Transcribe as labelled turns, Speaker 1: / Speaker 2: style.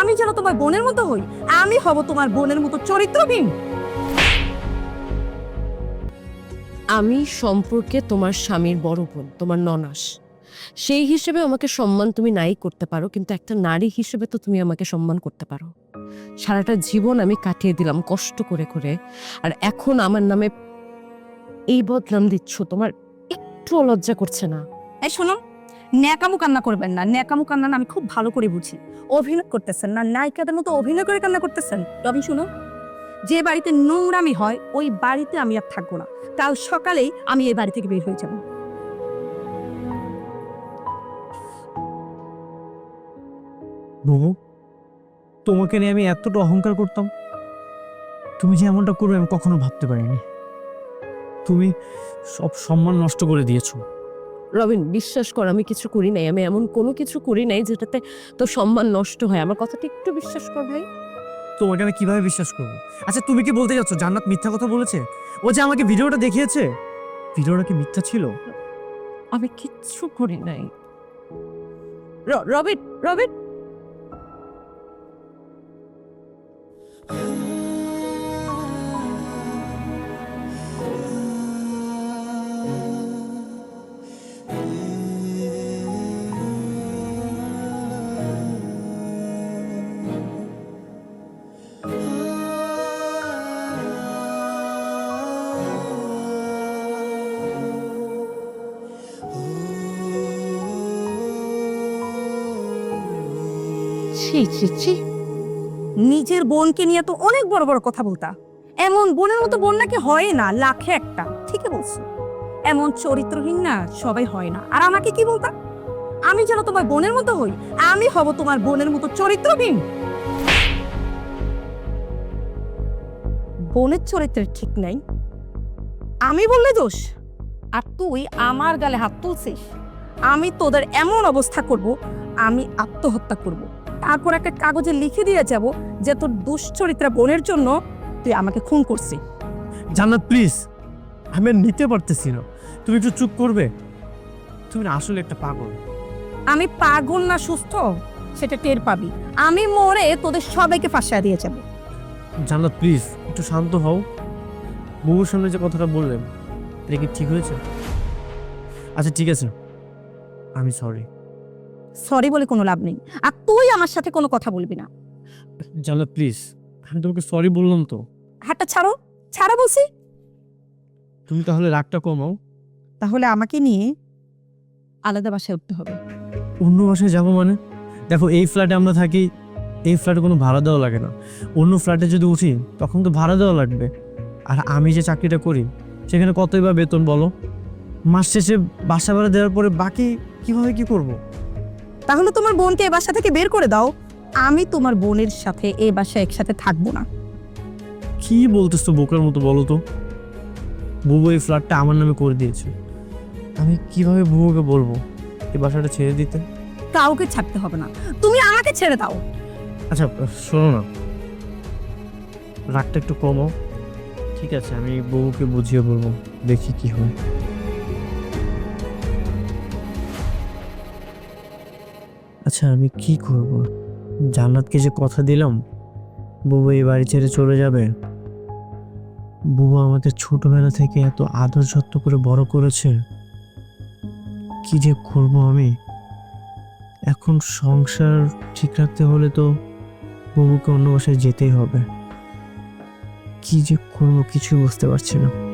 Speaker 1: আমি যেন তোমার বোনের মতো হই আমি হব তোমার বোনের মতো চরিত্রহীন।
Speaker 2: আমি সম্পর্কে তোমার স্বামীর বড় বোন তোমার ননাস। সেই হিসেবে আমাকে সম্মান তুমি নাই করতে পারো কিন্তু একটা নারী হিসেবে তো তুমি আমাকে সম্মান করতে পারো। সারাটা জীবন আমি কাটিয়ে দিলাম কষ্ট করে করে আর এখন আমার নামে এই বদনাম দিচ্ছ তোমার একটু লজ্জা করছে না।
Speaker 1: এই শোনো ন্যাকামু কান্না করবেন না। ন্যাকামু কান্না আমি খুব ভালো করে বুঝি। অভিনয় করতেছেন না, নায়িকাদের মতো অভিনয় করে কান্না করতেছেন? রবি শুনো যে বাড়িতে নোংরামি হয়, ওই বাড়িতে আমি আর থাকব না। কাল সকালেই আমি এই বাড়ি থেকে বের হয়ে যাব।
Speaker 3: বুবু তোমাকে নিয়ে আমি এতটা অহংকার করতাম। তুমি যে এমনটা করবে আমি কখনো ভাবতে পারিনি। তুমি সব সম্মান নষ্ট করে দিয়েছ।
Speaker 2: রবিন বিশ্বাস কর আমি কিছু করি নাই। আমি এমন কোনো কিছু করি নাই যেটাতে তোর সম্মান নষ্ট হয়। আমার কথাটা একটু বিশ্বাস কর ভাই।
Speaker 3: তোমাকে আমি কীভাবে বিশ্বাস করব? আচ্ছা তুমি কি বলতে যাচ্ছ? জান্নাত মিথ্যা কথা বলেছে? ও যে আমাকে ভিডিওটা দেখিয়েছে? ভিডিওটা কি মিথ্যা ছিল?
Speaker 2: আমি কিচ্ছু করি নাই। র- রবিন। ছি ছি ছি।
Speaker 1: নিজের বোনকে নিয়ে তো অনেক বড় বড় কথা বলতা। এমন বোনের মতো বোন নাকি হয় না, লাখে একটা, ঠিকই বলছো। এমন চরিত্রহীন না, সবাই হয় না। আর আমাকে কি বলতা? আমি যেন তোমার বোনের মতো হই, আমি হব তোমার বোনের মতো চরিত্রহীন। বোনের চরিত্রের ঠিক নাই। আমি বললে দোষ, আর তুই আমার গালে হাত তুলছিস। আমি তোদের এমন অবস্থা করব, আমি আত্মহত্যা করব। তারপর একটা কাগজে লিখে দিয়ে যাব যে তোর দুশ্চরিত্রা বোনের জন্য তুই আমাকে খুন করছি
Speaker 3: জান্নাত প্লিজ আমি আর নিতে পারতেছি না। তুমি একটু চুপ করবে। তুমি না আসলে একটা পাগল।
Speaker 1: আমি পাগল না সুস্থ? সেটা টের পাবি। আমি মরে তোদের সবাইকে ফাঁসিয়ে দিয়ে যাব।
Speaker 3: জান্নাত প্লিজ একটু শান্ত হও। বুবুর সামনে যে কথাটা বললেন এটা কি ঠিক হয়েছে? আচ্ছা ঠিক আছে। আমি সরি
Speaker 1: সরি বলে কোনো লাভ নেই। আর তুই আমার সাথে কোনো কথা বলবি না।
Speaker 3: জান্নাত প্লিজ আমি তোমাকে সরি বললাম তো।
Speaker 1: হাতটা ছাড়ো ছাড়া বলছি।
Speaker 3: তুমি তাহলে রাগটা কমাও।
Speaker 1: তাহলে আমাকে নিয়ে আলাদা বাসায় উঠতে হবে।
Speaker 3: অন্য বাসায় যাব মানে? দেখো এই ফ্ল্যাটে আমরা থাকি এই ফ্ল্যাটে কোনো ভাড়া দেওয়া লাগে না। অন্য ফ্ল্যাটে যদি উঠি তখন তো ভাড়া দেওয়া লাগবে। আর আমি যে চাকরিটা করি সেখানে কতই বা বেতন বলো? মাস শেষে বাসা ভাড়া দেওয়ার পরে বাকি কীভাবে কি করব।
Speaker 1: তাহলে তোমার বোনকে এ বাসা থেকে বের করে দাও। আমি তোমার বোনের সাথে এ বাসায় একসাথে থাকব না।
Speaker 3: কি বলতেছো বোকার মতো বলো তো? বুবু এই ফ্ল্যাটটা আমার নামে করে দিয়েছে। আমি কীভাবে বুবুকে বলব এই বাসাটা ছেড়ে দিতে?
Speaker 1: কাউকে ছাড়তে হবে না। তুমি আমাকে ছেড়ে দাও।
Speaker 3: আচ্ছা শোনো না। রাগটা একটু কমও। ঠিক আছে আমি বউকে বুঝিয়ে বলব। দেখি কি হয়। আচ্ছা আমি কি করব? জান্নাতকে যে কথা দিলাম, বুবু এই বাড়ি ছেড়ে চলে যাবে। বুবু আমাদের ছোটবেলা থেকে এত আদর যত্ন করে বড় করেছে। কি যে করব আমি? এখন সংসার ঠিক রাখতে হলে তো বুবুকে অন্য বাসায় যেতেই হবে। কি যে করব কিছু বুঝতে পারছি না।